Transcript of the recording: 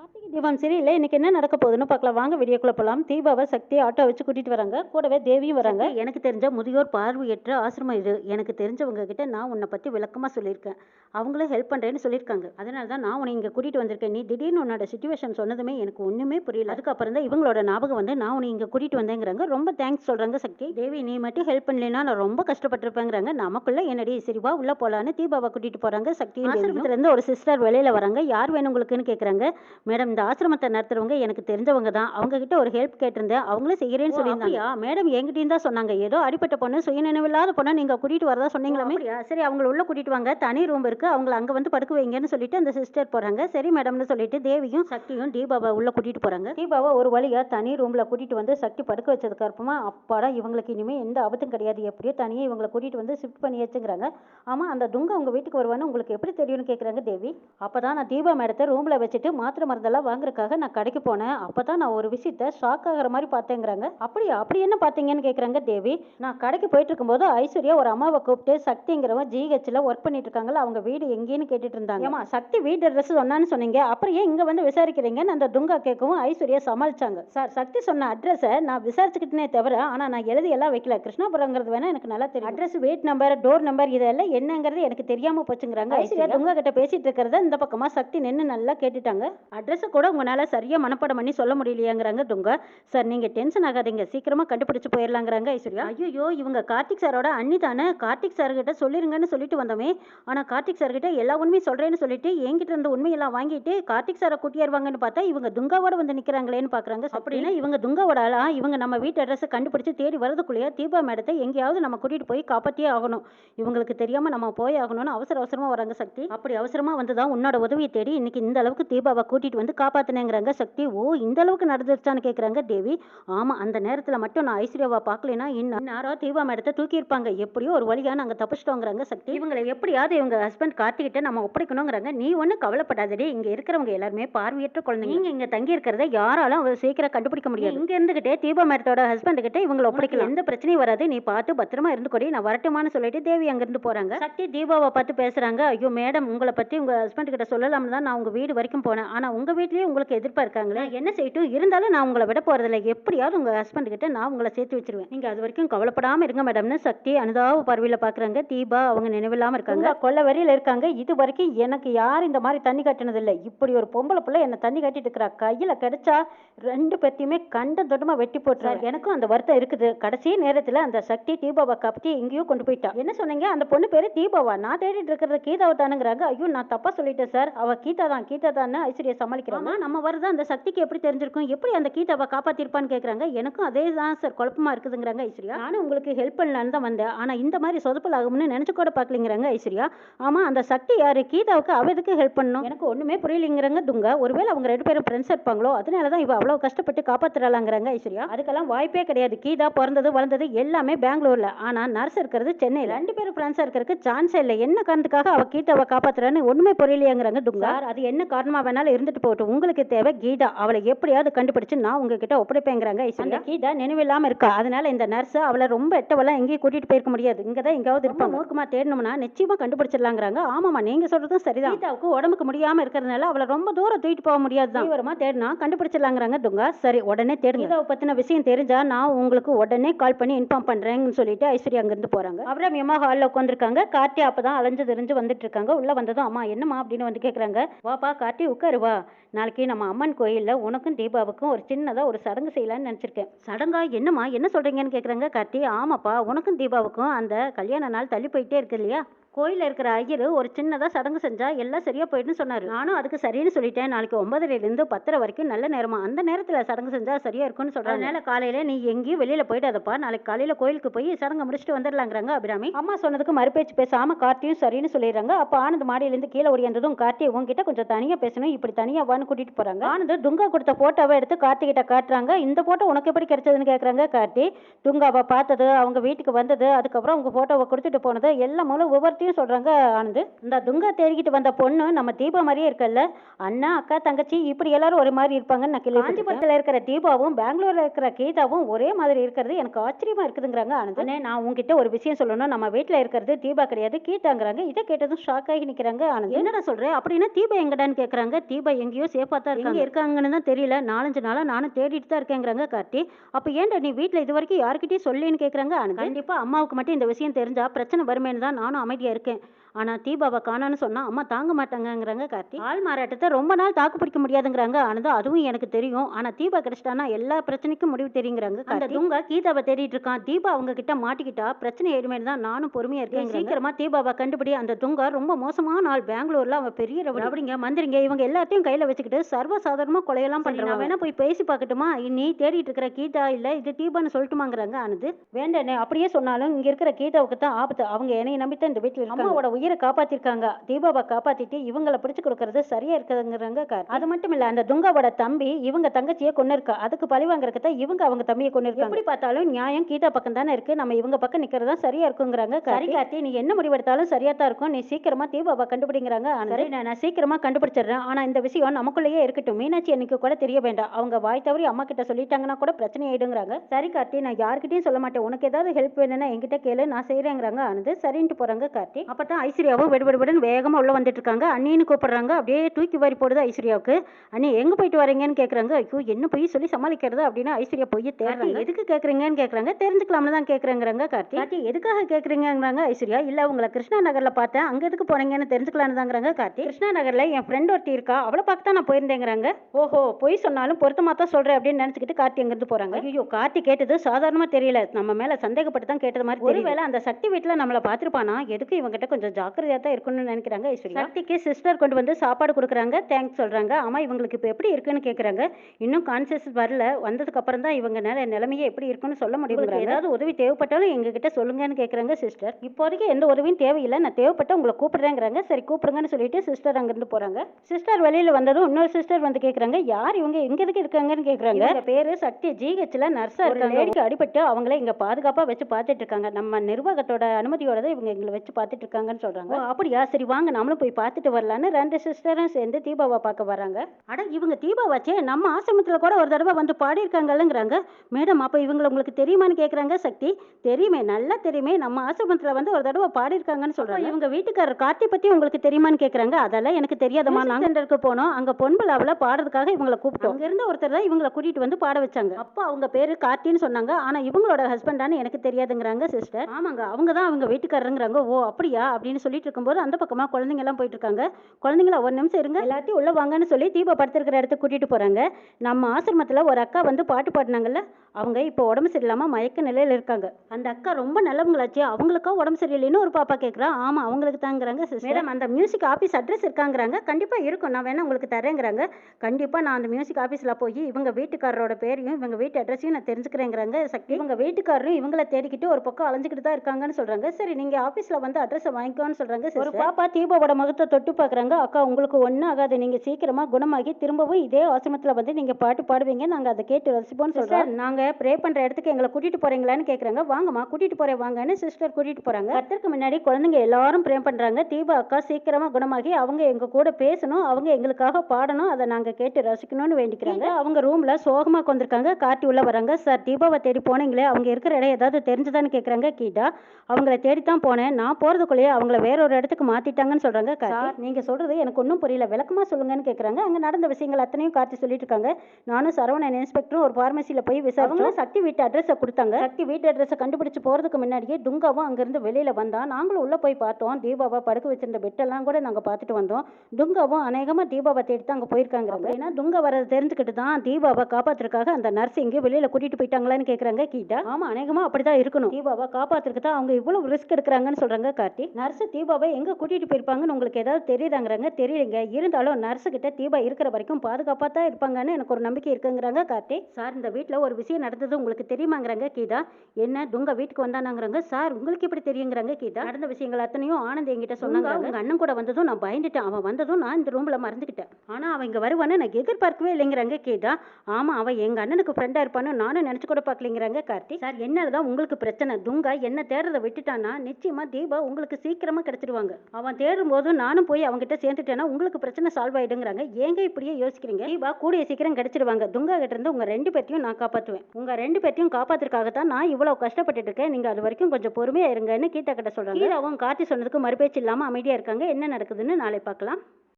கார்த்திகை தீபம் சரியில்லை இன்னைக்கு என்ன நடக்க போகுதுன்னு பார்க்கலாம். வாங்க வீடியோக்குள்ள போகலாம் தீபாவை சக்தி ஆட்டோ வச்சு கூட்டிட்டு வராங்க. கூடவே தேவியும் வராங்க. எனக்கு தெரிஞ்ச முதியோர் பார்வையற்ற ஆசிரமம் இது. எனக்கு தெரிஞ்சவங்க கிட்ட நான் உன்னை பத்தி விளக்கமா சொல்லியிருக்கேன். அவங்களும் ஹெல்ப் பண்றேன்னு சொல்லியிருக்காங்க. அதனால தான் நான் உன்னை இங்க கூட்டிட்டு வந்திருக்கேன். நீ திடீர்னு உன்னோட சுச்சுவேஷன் சொன்னதுமே எனக்கு ஒண்ணுமே புரியல. அதுக்கப்புறம் தான் இவங்களோட ஞாபகம் வந்து நான் உன்னை இங்க கூட்டிட்டு வந்தேங்கிறாங்க. ரொம்ப தேங்க்ஸ் சொல்றாங்க சக்தி. தேவி நீ மட்டும் ஹெல்ப் பண்ணலைன்னா நான் ரொம்ப கஷ்டப்பட்டிருப்பேங்கிறாங்க. நமக்குள்ள என்னடி சரி வா உள்ள போலான்னு தீபாவை கூட்டிட்டு போறாங்க. சக்தி ஆசிரமத்துல இருந்து ஒரு சிஸ்டர் வெளியில வராங்க. யார் வேணும் உங்களுக்குன்னு கேக்குறாங்க. மேடம் இந்த ஆசிரமத்தை நடத்துறவங்க எனக்கு தெரிஞ்சவங்க தான். அவங்க கிட்ட ஒரு ஹெல்ப் கேட்டிருந்தேன். அவங்களும் செய்யறேன்னு சொல்லியிருந்தாங்க. மேடம் என்கிட்டயும் தான் சொன்னாங்க. ஏதோ அடிப்பட்ட பொண்ணு சுயநினைவில்லாத பொண்ணை நீங்க கூட்டிட்டு வரதா சொன்னீங்களாமே? சரி அவங்கள உள்ள கூட்டிட்டு வாங்க. தனி ரூம் இருக்கு. அவங்கள அங்க வந்து படுக்க வைங்கன்னு சொல்லிட்டு அந்த சிஸ்டர் போறாங்க. சரி மேடம்னு சொல்லிட்டு தேவியும் சக்தியும் தீபாவை உள்ள கூட்டிட்டு போறாங்க. தீபாவை ஒரு வழியா தனி ரூம்ல கூட்டிட்டு வந்து சக்தி படுக்க வச்சதுக்கு அப்புறமா அப்பாடா இவங்களுக்கு இனிமே எந்த ஆபத்தும் கிடையாது. எப்படியோ தனியே இவங்களை கூட்டிட்டு வந்து ஷிஃப்ட் பண்ணி வச்சுங்கிறாங்க ஆமா அந்த துங்க உங்க வீட்டுக்கு வருவான்னு உங்களுக்கு எப்படி தெரியும்னு கேக்குறாங்க தேவி? அப்பதான் நான் தீபா மேடத்தை ரூம்ல வச்சுட்டு மாத்திரை மருந்தெல்லாம் வாங்குறதுக்காக நான் கடைக்கு போனேன். அப்பதான் நான் ஒரு விஷயத்த ஷாக் ஆகிற மாதிரி பார்த்தேங்கிறாங்க. அப்படியா? அப்படி என்ன பார்த்தீங்கன்னு கேக்குறாங்க தேவி. நான் கடைக்கு போயிட்டு இருக்கும்போது ஐஸ்வர்யா ஒரு அம்மாவை கூப்பிட்டு சக்திங்கிறவன் ஜிஹெச்ல ஒர்க் பண்ணிட்டு இருக்காங்கல்ல அவங்க வீடு எங்கேன்னு கேட்டுட்டு இருந்தாங்க. ஏமா சக்தி வீடு அட்ரஸ் சொன்னான்னு சொன்னீங்க. அப்புறம் ஏன் இங்க வந்து விசாரிக்கிறீங்கன்னு அந்த துங்கா கேட்கவும் ஐஸ்வர்யா சமாளிச்சாங்க. சார் சக்தி சொன்ன அட்ரஸை நான் விசாரிச்சுக்கிட்டே தவிர ஆனா நான் எழுதி எல்லாம் வைக்கல. கிருஷ்ணாபுரங்கிறது வேணா எனக்கு நல்லா தெரியும். அட்ரஸ் வீட் நம்பர் டோர் நம்பர் இதெல்லாம் என்னங்கிறது எனக்கு தெரியாம போச்சுங்கிறாங்க. ஐஸ்வர்யா? துங்கா கிட்ட பேசிட்டு இருக்கிறத இந்த பக்கமா சக்தி நின்னு நல்லா கேட்டுட்டாங்க. அட்ரஸ் கூட உங்களால சரியா மனப்பாடம் பண்ணி சொல்ல முடியலையாங்கிறாங்க துங்கா. சார் நீங்க டென்ஷன் ஆகாதீங்க. சீக்கிரமா கண்டுபிடிச்சு போயிடலாங்கிறாங்க ஐஸ்வர்யா. ஐயோ இவங்க கார்த்திக் சாரோட அண்ணி தானே? கார்த்திக் சார் கிட்ட சொல்லிருங்கன்னு சொல்லிட்டு வந்தோமே. ஆனா கார்த்திக் சார் கிட்ட எல்லா உண்மையும் சொல்றேன்னு சொல்லிட்டு என்கிட்ட இருந்த உண்மையெல்லாம் வாங்கிட்டு கார்த்திக் சாரை கூட்டியாருவாங்கன்னு பார்த்தா இவங்க துங்காவோட வந்து நிக்கிறாங்களேன்னு பாக்குறாங்க அப்படின்னா இவங்க துங்காவோட ஆளா இவங்க நம்ம வீட்டு அட்ரஸ் கண்டுபிடிச்சு தேடி வரதுக்குள்ளேயே தீபா மேடத்தை எங்கேயாவது நம்ம கூட்டிட்டு போய் காப்பாத்தியே ஆகணும். இவங்களுக்கு தெரியாம நம்ம போய் ஆகணும்னு அவசர அவசரமா வராங்க சக்தி. அப்படி அவசரமா வந்துதான் உன்னோட உதவியை தேடி இன்னைக்கு இந்த அளவுக்கு தீபாவை கூட்டிட்டு வந்து காப்பாத்தினேங்கிறாங்க. சக்தி ஓ இந்த அளவுக்கு நடந்துருச்சான்னு கேக்குறாங்க. தேவி ஆமா அந்த நேரத்துல மட்டும் நான் ஐஸ்வர்யாவை பார்க்கலைன்னா இன்னும் யாரோ தீபா மேடத்தை தூக்கி இருப்பாங்க எப்படியோ ஒரு வழியா நாங்க தப்பிச்சிட்டோங்கிறாங்க. சக்தி இவங்களை எப்படியாவது இவங்க ஹஸ்பண்ட் கார்த்திகிட்ட நம்ம ஒப்படைக்கணுங்கிறாங்க. நீ ஒன்றும் கவலைப்படாதடி இங்க இருக்கிறவங்க எல்லாருமே பார்வையற்ற குழந்தைங்க. நீங்க இங்க தங்கி இருக்கிறத யாராலும் சீக்கிரம் கண்டுபிடிக்க முடியாது. இங்க இருந்துகிட்டே தீபா மேடத்தோட ஹஸ்பண்ட் கிட்ட இவங்களை ஒப்படைக்கலாம். எந்த பிரச்சனையும் வராது. நீ பார்த்து பத்திரமா இருந்துக்கொடி. நான் வரட்டுமான்னு சொல்லிட்டு தேவி அங்கிருந்து போறாங்க. சக்தி தீபாவை பார்த்து பேசுறாங்க. ஐயோ மேடம் உங்களை பத்தி உங்க ஹஸ்பண்ட் கிட்ட சொல்லலாம்னு தான் நான் உங்க வீடு வரைக்கும் போனேன். ஆனா உங்க வீட்லயே உங்களுக்கு எதிர்ப்பா இருக்காங்களே? என்ன செய்யட்டும்? இருந்தாலும் நான் உங்களை விட போறதில்ல. எப்படியாவது உங்க ஹஸ்பண்ட் கிட்ட நான் உங்களை சேர்த்து வச்சிருவேன். நீங்க அது வரைக்கும் கவலைப்படாம இருங்க மேடம்னு சக்தி அனுதாப பார்வையில பாக்குறாங்க. தீபா அவங்க நினைவில்லாம இருக்காங்க. கொல்ல வரியில இருக்காங்க. இது வரைக்கும் எனக்கு யார் இந்த மாதிரி தண்ணி கட்டினது இல்ல இப்படி ஒரு பொம்பளை புள்ள என்ன தண்ணி கட்டிட்டு இருக்கிறா. கையில கிடைச்சா ரெண்டு பேர்த்தையுமே கண்ட தொட்டமா வெட்டி போட்டுறாரு. எனக்கும் அந்த வருத்தம் இருக்குது. கடைசி நேரத்துல அந்த சக்தி தீபாவை காப்பத்தி எங்கேயோ கொண்டு போயிட்டா. என்ன சொன்னீங்க? அந்த பொண்ணு பேரு தீபாவா? நான் தேடிட்டு இருக்கிறது கீதாவை தானுங்கிறாங்க. ஐயோ நான் தப்பா சொல்லிட்டேன் சார் அவ கீதா தான் கீதா தான் ஐஸ்வர்யா சமாளிக்கிறாங்க நம்ம வருது? அந்த சக்திக்கு எப்படி தெரிஞ்சிருக்கும்? எப்படி அந்த கீதாவை காப்பாத்திருப்பான்னு கேக்குறாங்க? எனக்கும் அதே தான் சார் குழப்பமா இருக்குதுங்கிறாங்க ஐஸ்வர்யா. நானும் உங்களுக்கு ஹெல்ப் பண்ணலான்னு தான் வந்தேன். ஆனா இந்த மாதிரி சொதப்பல் ஆகும்னு நினைச்சு கூட பாக்கலிங்கிறாங்க ஐஸ்வர்யா. ஆமா அந்த சக்தி யாரு? கீதாவுக்கு அவ எதுக்கு ஹெல்ப் பண்ணணும்? எனக்கு ஒண்ணுமே புரியலைங்கிறாங்க துங்க. ஒருவேளை அவங்க ரெண்டு பேரும் ஃப்ரெண்ட்ஸ் இருப்பாங்களோ? அதனால தான் இவ அவ்வளவு கஷ்டப்பட்டு காப்பாத்துறாளாங்கிறாங்க ஐஸ்வர்யா. அதுக்கெல்லாம் வாய்ப்பே கிடையாது. கீதா பிறந்தது வளர்ந்தது எல்லாமே பெங்களூர்ல. ஆனா நர்ஸ் இருக்கிறது சென்னையில. ரெண்டு பேரும் ஃப்ரெண்ட்ஸா இருக்கிறதுக்கு சான்ஸே இல்லை. என்ன காரணத்துக்காக அவ கீதாவை காப்பாத்துறான்னு ஒண்ணுமே புரியலையாங்கிறாங்க துங்க. அது என்ன காரணமா வேணாலும் இருந்துட்டு போகட்டும் உங்களுக்கு தேவை கீதா. அவளை எப்படியாவது கண்டுபிடிச்சு நான் உங்ககிட்ட ஒப்படைப்பேங்கிறாங்க ஐஸ்வர்யா. கீதா நினைவில்லாம இருக்கா? அதனால இந்த நர்ஸ் அவளை ரொம்ப எட்டவெல்லாம் எங்கேயும் கூட்டிட்டு போயிருக்க முடியாது. இங்க தான் எங்காவது இருப்பாங்க. மூர்க்கமா தேடணும்னா நிச்சயமா கண்டுபிடிச்சிடலாங்கிறாங்க. ஆமாமா நீங்க சொல்றதும் சரிதான். கீதாவுக்கு உடம்புக்கு முடியாம இருக்கிறதுனால அவளை ரொம்ப தூரம் தூக்கிட்டு போக முடியாது தான். தீவிரமா தேடினா கண்டுபிடிச்சிடலாங்கிறாங்க துங்கா. சரி உடனே தேடுங்க. கீதாவை பத்தின விஷயம் தெரிஞ்சா நான் உங்களுக்கு உடனே கால் பண்ணி இன்ஃபார்ம் பண்றேன்னு சொல்லிட்டு ஐஸ்வர்யா அங்கிருந்து போறாங்க. அப்புறம் யமா ஹாலில் உட்காந்துருக்காங்க கார்த்தி அப்பதான் அலைஞ்சு தெரிஞ்சு வந்துட்டு இருக்காங்க. உள்ள வந்ததும் அம்மா என்னம்மா? அப்படின்னு வந்து கேக்குறாங்க. வாப்பா கார்த்தி உட்காரு வா. நாளைக்கு நம்ம அம்மன் கோயிலில் உனக்கும் தீபாவுக்கும் ஒரு சின்னதா ஒரு சடங்கு செய்யலாம்னு நினச்சிருக்கேன். சடங்கா? என்னம்மா? என்ன சொல்றீங்கன்னு கேட்குறாங்க கார்த்தி. ஆமாப்பா உனக்கும் தீபாவுக்கும் அந்த கல்யாண நாள் தள்ளி போயிட்டே இருக்கு இல்லையா? கோயிலில் இருக்கிற ஐயர் ஒரு சின்னதாக சடங்கு செஞ்சால் எல்லாம் சரியாக போயிட்டுன்னு சொன்னார். நானும் அதுக்கு சரின்னு சொல்லிட்டேன். நாளைக்கு ஒன்பதரையிலேருந்து பத்தரை வரைக்கும் நல்ல நேரமாக அந்த நேரத்தில் சடங்கு செஞ்சால் சரியாக இருக்கும்னு சொல்கிறேன் அதனால் காலையில் நீ எங்கேயும் வெளியில் போயிடாதப்பா. நாளைக்கு காலையில் கோயிலுக்கு போய் சடங்கு முடிச்சுட்டு வந்துடலாங்கிறாங்க அபிராமி. அம்மா சொன்னதுக்கு மறுபேச்சு பேசாமல் கார்த்தியும் சரின்னு சொல்லிடுறாங்க. அப்போ ஆனந்த் மாடியிலேருந்து கீழே ஓடியாந்ததும் கார்த்தி உங்ககிட்ட கொஞ்சம் தனியாக பேசணும். இப்படி தனியாக வான்னு கூட்டிட்டு போகிறாங்க ஆனந்த் துங்கா கொடுத்த ஃபோட்டோவை எடுத்து கார்த்திகிட்ட காட்டுறாங்க. இந்த ஃபோட்டோ உனக்கு எப்படி கிடைச்சதுன்னு கேட்குறாங்க கார்த்தி. துங்காவை பார்த்தது அவங்க வீட்டுக்கு வந்தது அதுக்கப்புறம் உங்கள் ஃபோட்டோவை கொடுத்துட்டு போனது எல்லாம் மூலம் ஒவ்வொரு எல்லாத்தையும் சொல்றாங்க ஆனந்த். இந்த துங்கா தேடிக்கிட்டு வந்த பொண்ணு நம்ம தீபா மாதிரியே இருக்கல்ல. அண்ணா அக்கா தங்கச்சி இப்படி எல்லாரும் ஒரு மாதிரி இருப்பாங்கன்னு நான் கேள்வி காஞ்சிபுரத்தில் இருக்கிற தீபாவும் பெங்களூர்ல இருக்கிற கீதாவும் ஒரே மாதிரி இருக்கிறது எனக்கு ஆச்சரியமா இருக்குதுங்கிறாங்க ஆனந்த். நான் உங்ககிட்ட ஒரு விஷயம் சொல்லணும். நம்ம வீட்டில் இருக்கிறது தீபா கிடையாது கீதாங்கிறாங்க. இதை கேட்டதும் ஷாக் ஆகி நிற்கிறாங்க ஆனந்த். என்னடா சொல்றேன் அப்படின்னா தீபா எங்கடான்னு கேட்குறாங்க தீபா எங்கேயோ சேஃபாக தான் இருக்காங்க. இருக்காங்கன்னு தான் தெரியல. நாலஞ்சு நாளாக நானும் தேடிட்டு தான் இருக்கேங்கிறாங்க கார்த்தி. அப்போ ஏன்டா நீ வீட்டில் இது வரைக்கும் யார்கிட்டயும் சொல்லேன்னு கேட்குறாங்க ஆனந்த்? கண்டிப்பாக அம்மாவுக்கு மட்டும் இந்த விஷயம் தெரிஞ்சா பிரச்சனை வருமேன்னு தான் நானும் அமைதியாக இருக்கேன் ஆனால் தீபாவை காணான்னு சொன்னா அம்மா தாங்க மாட்டாங்கங்கிறாங்க கார்த்தி. ஆள் மாறாட்டத்தை ரொம்ப நாள் தாக்கு பிடிக்க முடியாதுங்கிறாங்க ஆனந்த். அதுவும் எனக்கு தெரியும். ஆனால் தீபா கிடைச்சிட்டானா எல்லா பிரச்சனைக்கும் முடிவு தெரியுங்கிறாங்க அந்த துங்க கீதாவை தேடிட்டு இருக்கான். தீபா அவங்க கிட்ட மாட்டிக்கிட்டா பிரச்சனை ஏறுமேனு தான் நானும் பொறுமையா இருக்கேன் சீக்கிரமா தீபாவை கண்டுபிடி அந்த துங்க ரொம்ப மோசமான ஆள். பெங்களூர்ல அவன் பெரிய அப்படிங்க மந்திரிங்க இவங்க எல்லாத்தையும் கையில வச்சுக்கிட்டு சர்வ சாதாரணமா கொலையெல்லாம் பண்றான் வேணா போய் பேசி பார்க்கட்டுமா? நீ தேடிட்டு இருக்கிற கீதா இல்ல இது தீபான்னு சொல்லட்டுமாங்கிறாங்க ஆனது வேண்டானே அப்படியே சொன்னாலும் இங்க இருக்கிற கீதாவுக்கு தான் ஆபத்து. அவங்க என்னைய நம்பித்தான் இந்த வீட்டுல அம்மாவோட உயிரை காப்பாத்திருக்காங்க. தீபாவை காப்பாத்திட்டு இவங்கள பிடிச்சு கொடுக்கறது சரியா இருக்குதுங்கிறாங்க. அது மட்டும் இல்ல அந்த துங்காவோட தம்பி இவங்க தங்கச்சியை கொண்டு இருக்கா அதுக்கு பழி வாங்குறதுக்கு தான் இவங்க அவங்க தம்பியை கொண்டு இருக்காங்க எப்படி பார்த்தாலும் நியாயம் கீதா பக்கம் தானே இருக்கு. நம்ம இவங்க பக்கம் நிக்கிறது தான் சரியா இருக்குங்கிறாங்க சரி கார்த்தி நீ என்ன முடிவெடுத்தாலும் சரியா தான் இருக்கும். நீ சீக்கிரமா தீபாவை கண்டுபிடிங்கிறாங்க. சரி நான் சீக்கிரமா கண்டுபிடிச்சிடுறேன். ஆனா இந்த விஷயம் நமக்குள்ளேயே இருக்கட்டும். மீனாட்சி எனக்கு கூட தெரிய வேண்டாம். அவங்க வாய் தவறி அம்மா கிட்ட சொல்லிட்டாங்கன்னா கூட பிரச்சனை ஆயிடுங்கிறாங்க. சரி கார்த்தி நான் யார்கிட்டயும் சொல்ல மாட்டேன். உனக்கு ஏதாவது ஹெல்ப் வேணும்னா என்கிட்ட கேளு. நான் செய்யறேங்கிறாங்க ஆனது சரின்ட்டு போறாங்க கார்த்தி. அப்பதான் ஐஸ்வர்யாவும் விடுபடுபடுன்னு வேகமா உள்ள வந்துட்டு இருக்காங்க அண்ணின்னு கூப்பிடுறாங்க. அப்படியே தூக்கி வாரி போடுது ஐஸ்வர்யாவுக்கு. அண்ணி எங்க போயிட்டு வரீங்கன்னு கேக்குறாங்க. ஐயோ என்ன போய் சொல்லி சமாளிக்கிறது? அப்படின்னு ஐஸ்வர்யா போய் தேடுறாங்க. எதுக்கு கேக்குறீங்கன்னு கேக்குறாங்க. தெரிஞ்சுக்கலாம்னு தான் கேக்குறேங்கிறாங்க கார்த்தி. கார்த்தி எதுக்காக கேக்குறீங்கங்கிறாங்க ஐஸ்வர்யா? இல்ல உங்களை கிருஷ்ணா நகர்ல பார்த்தேன். அங்க எதுக்கு போனீங்கன்னு தெரிஞ்சுக்கலாம்னு தாங்கிறாங்க கார்த்தி. கிருஷ்ணா நகர்ல என் ஃப்ரெண்ட் ஒருத்தி இருக்கா. அவளை பார்க்க தான் நான் போயிருந்தேங்கிறாங்க. ஓஹோ பொய் சொன்னாலும் பொருத்தமா தான் சொல்றேன் அப்படின்னு நினைச்சுக்கிட்டு கார்த்தி அங்கிருந்து போறாங்க. ஐயோ கார்த்தி கேட்டது சாதாரணமா தெரியல. நம்ம மேல சந்தேகப்பட்டு தான் கேட்டது மாதிரி ஒருவேளை அந்த சக்தி வீட்டுல நம்மள பாத்திருப்பானா எதுக்கு இவங்கிட்ட கொஞ்சம் ஜாக்கிரதையா தான் இருக்கணும்னு நினைக்கிறாங்க ஐஸ்வர்யா. சக்திக்கு சிஸ்டர் கொண்டு வந்து சாப்பாடு கொடுக்குறாங்க தேங்க்ஸ் சொல்றாங்க. ஆமா இவங்களுக்கு இப்போ எப்படி இருக்குன்னு கேக்குறாங்க. இன்னும் கான்சியஸ் வரல. வந்ததுக்கு அப்புறம் தான் இவங்க நில நிலைமையே எப்படி இருக்குன்னு சொல்ல முடியும் ஏதாவது உதவி தேவைப்பட்டாலும் எங்க கிட்ட சொல்லுங்கன்னு கேக்குறாங்க சிஸ்டர் இப்போதைக்கு எந்த உதவியும் தேவையில்லை. நான் தேவைப்பட்ட உங்களை கூப்பிடுறேங்கிறாங்க. சரி கூப்பிடுங்கன்னு சொல்லிட்டு சிஸ்டர் அங்கிருந்து போறாங்க. சிஸ்டர் வெளியில வந்ததும் இன்னொரு சிஸ்டர் வந்து கேக்குறாங்க யார் இவங்க? எங்க எதுக்கு இருக்காங்கன்னு கேக்குறாங்க. இந்த பேரு சக்தி ஜிஹெச்ல நர்ஸா இருக்காங்க. லேடிக்கு அடிபட்டு அவங்கள இங்க பாதுகாப்பா வச்சு பார்த்துட்டு இருக்காங்க. நம்ம நிர்வாகத்தோட அனுமதியோட தான் இவங்க எங்களை வச்சு பார்த்துட்டு இருக்காங்கன்னு சொல்றாங்க. ஓ, அப்படியா? சரி வாங்க நாமளும் போய் பார்த்துட்டு வரலான்னு ரெண்டு சிஸ்டரும் சேர்ந்து தீபாவை பார்க்க வராங்க. அட இவங்க தீபாவாச்சே நம்ம ஆசிரமத்துல கூட ஒரு தடவை வந்து பாடியிருக்காங்கல்லங்கிறாங்க. மேடம் அப்ப இவங்களை உங்களுக்கு தெரியுமான்னு கேக்குறாங்க சக்தி. தெரியுமே நல்லா தெரியுமே நம்ம ஆசிரமத்துல வந்து ஒரு தடவை பாடியிருக்காங்கன்னு சொல்றாங்க. இவங்க வீட்டுக்காரர் கார்த்தி பத்தி உங்களுக்கு தெரியுமான்னு கேக்குறாங்க? அதெல்லாம் எனக்கு தெரியாதம்மா நாங்க சென்டருக்கு போனோம். அங்க பொன் விழாவில் பாடுறதுக்காக இவங்களை கூப்பிட்டோம். இருந்த ஒருத்தர் தான் இவங்களை கூட்டிட்டு வந்து பாட வச்சாங்க. அப்போ அவங்க பேரு கார்த்தின்னு சொன்னாங்க. ஆனா இவங்களோட ஹஸ்பண்டான்னு எனக்கு தெரியாதுங்கிறாங்க சிஸ்டர் ஆமாங்க அவங்க தான் அவங்க வீட்டுக்காரருங்கிறாங்க. ஓ அப்படியா? அப்படின்னு சொல்லிட்டு இருக்கும்போது அந்த பக்கமா குழந்தைங்க எல்லாம் போயிட்டு இருக்காங்க. குழந்தைங்களா ஒரு நிமிஷம் இருங்க. எல்லாத்தையும் உள்ள வாங்கன்னு சொல்லி தீபா படுத்திருக்கிற இடத்த கூட்டிட்டு போறாங்க. நம்ம ஆசிரமத்துல ஒரு அக்கா வந்து பாட்டு பாடினாங்கல்ல அவங்க இப்போ உடம்பு சரியில்லாம மயக்க நிலையில இருக்காங்க. அந்த அக்கா ரொம்ப நல்லவங்களாச்சு அவங்களுக்கா உடம்பு சரியில்லைன்னு ஒரு பாப்பா கேக்குறா. ஆமா அவங்களுக்கு தாங்கிறாங்க மேடம் அந்த மியூசிக் ஆபீஸ் அட்ரஸ் இருக்காங்கிறாங்க. கண்டிப்பா இருக்கும். நான் வேணா உங்களுக்கு தரேங்கிறாங்க கண்டிப்பா நான் அந்த மியூசிக் ஆபீஸ்ல போய் இவங்க வீட்டுக்காரரோட பேரையும் இவங்க வீட்டு அட்ரஸையும் நான் தெரிஞ்சுக்கிறேங்கிறாங்க சக்தி. இவங்க வீட்டுக்காரரும் இவங்கள தேடிக்கிட்டு ஒரு பக்கம் அலைஞ்சுக்கிட்டு தான் இருக்காங்கன்னு சொல்றாங்க. சரி நீங்க ஆபீஸ்ல வந்து அட்ரஸை வாங்கிக்கோன்னு சொல்றாங்க ஒரு பாப்பா தீபாவோட முகத்தை தொட்டு பார்க்கறாங்க அக்கா உங்களுக்கு ஒன்றும் ஆகாது. நீங்க சீக்கிரமா குணமாகி திரும்பவும் இதே ஆசிரமத்துல வந்து நீங்க பாட்டு பாடுவீங்க நாங்க அதை கேட்டு ரசிப்போம்னு சொல்றோம். வாங்க ப்ரே பண்ற இடத்துக்கு எங்களை கூட்டிட்டு போறீங்களான்னு கேட்குறாங்க வாங்கம்மா கூட்டிட்டு போறேன் வாங்கன்னு சிஸ்டர் கூட்டிட்டு போறாங்க. கத்தருக்கு முன்னாடி குழந்தைங்க எல்லாரும் ப்ரே பண்றாங்க. தீபா அக்கா சீக்கிரமா குணமாகி அவங்க எங்க கூட பேசணும் அவங்க எங்களுக்காக பாடணும் அதை நாங்க கேட்டு ரசிக்கணும்னு வேண்டிக்கிறாங்க. அவங்க ரூம்ல சோகமா உட்காந்துருக்காங்க கார்த்தி உள்ள வராங்க. சார் தீபாவை தேடி போனீங்களே அவங்க இருக்கிற இடம் ஏதாவது தெரிஞ்சுதான்னு கேட்குறாங்க கீதா. அவங்கள தேடித்தான் போனேன். நான் போறதுக்குள்ளேயே அவங்கள வேற ஒரு இடத்துக்கு மாத்திட்டாங்கன்னு சொல்றாங்க சார் நீங்க சொல்றது எனக்கு ஒன்றும் புரியல. விளக்கமா சொல்லுங்கன்னு கேட்குறாங்க அங்கே நடந்த விஷயங்கள் அத்தனையும் கார்த்தி சொல்லிட்டு இருக்காங்க. நானும் சரவணன் இன்ஸ்பெக்டரும் ஒரு ஃபார்மசியில் போய் விசாரிச்சோம் சக்தி வீட்டு அட்ரஸை கொடுத்தாங்க. சக்தி வீட்டு அட்ரஸை கண்டுபிடிச்சு போறதுக்கு முன்னாடியே துங்காவும் அங்கிருந்து வெளியில வந்தா நாங்களும் உள்ள போய் பார்த்தோம். தீபாவை படுக்க வச்சிருந்த பெட்டெல்லாம் கூட நாங்க பார்த்துட்டு வந்தோம். துங்காவும் அநேகமா தீபாவை தேடி தான் அங்க போயிருக்காங்க அப்படின்னா துங்கா வரதை தெரிஞ்சுக்கிட்டு தான் தீபாவை காப்பாத்துறதுக்காக அந்த நர்ஸ் இங்கே வெளியில கூட்டிட்டு போயிட்டாங்களான்னு கேக்குறாங்க கீட்டா ஆமா அநேகமா அப்படிதான் இருக்கணும். தீபாவை காப்பாத்துறதுக்கு தான் அவங்க இவ்வளவு ரிஸ்க் எடுக்கிறாங்கன்னு சொல்றாங்க கார்த்தி. நர்ஸ் தீபாவை எங்க கூட்டிட்டு போயிருப்பாங்கன்னு உங்களுக்கு ஏதாவது தெரியுதாங்கிறாங்க? தெரியலங்க. இருந்தாலும் நர்ஸ் கிட்ட தீபா இருக்கிற வரைக்கும் பாதுகாப்பா தான் இருப்பாங்கன்னு எனக்கு ஒரு நம்பிக்கை இருக்குங்கிறாங்க கார்த்தி. சார் இந்த வீட்ல ஒரு விஷயம் நடந்தது உங்களுக்கு தெரியுமாங்கிறாங்க கீதா. என்ன துங்கா வீட்டுக்கு வந்தானாங்கிறாங்க? சார் உங்களுக்கு எப்படி தெரியுங்கிறாங்க கீதா? நடந்த விஷயங்கள் அத்தனையும் ஆனந்த் என்கிட்ட சொன்னாங்க. உங்க அண்ணன் கூட வந்ததும் நான் பயந்துட்டேன். அவன் வந்ததும் நான் இந்த ரூம்ல மறந்துக்கிட்டேன். ஆனா அவன் இங்க வருவான்னு நான் எதிர்பார்க்கவே இல்லைங்கிறாங்க கீதா. ஆமா அவன் எங்க அண்ணனுக்கு ஃப்ரெண்டா இருப்பான்னு நானும் நினைச்சு கூட பார்க்கலைங்கிறாங்க கார்த்தி. சார் என்னதான் உங்களுக்கு பிரச்சனை. துங்கா என்ன தேடுறத விட்டுட்டான்னா நிச்சயமா தீபா உங்களுக்கு சீக்கிரமா கிடைச்சிருவாங்க. அவன் தேடும் போது நானும் போய் அவன்கிட்ட சேர்ந்துட்டேன்னா உங்களுக்கு பிரச்சனை சால்வ் ஆயிடுங்கிறாங்க. ஏங்க இப்படியே யோசிக்கிறீங்க? தீபா கூடிய சீக்கிரம் கிடைச்சிருவாங்க. துங்கா கிட்ட இருந்து உங்க ரெண்டு பேர்த்தையும் நான் காப்பாத்துவேன். உங்க ரெண்டு பேர்த்தையும் காப்பாத்துறதுக்காகத்தான் நான் இவ்வளவு கஷ்டப்பட்டுட்டு இருக்கேன் நீங்க அது வரைக்கும் கொஞ்சம் பொறுமையா இருங்கன்னு கீதா கிட்ட சொல்கிறாங்க கீதாவும் கார்த்தி சொன்னதுக்கு மறுபேச்சு இல்லாம அமைதியா இருக்காங்க. என்ன நடக்குதுன்னு நாளை பார்க்கலாம்.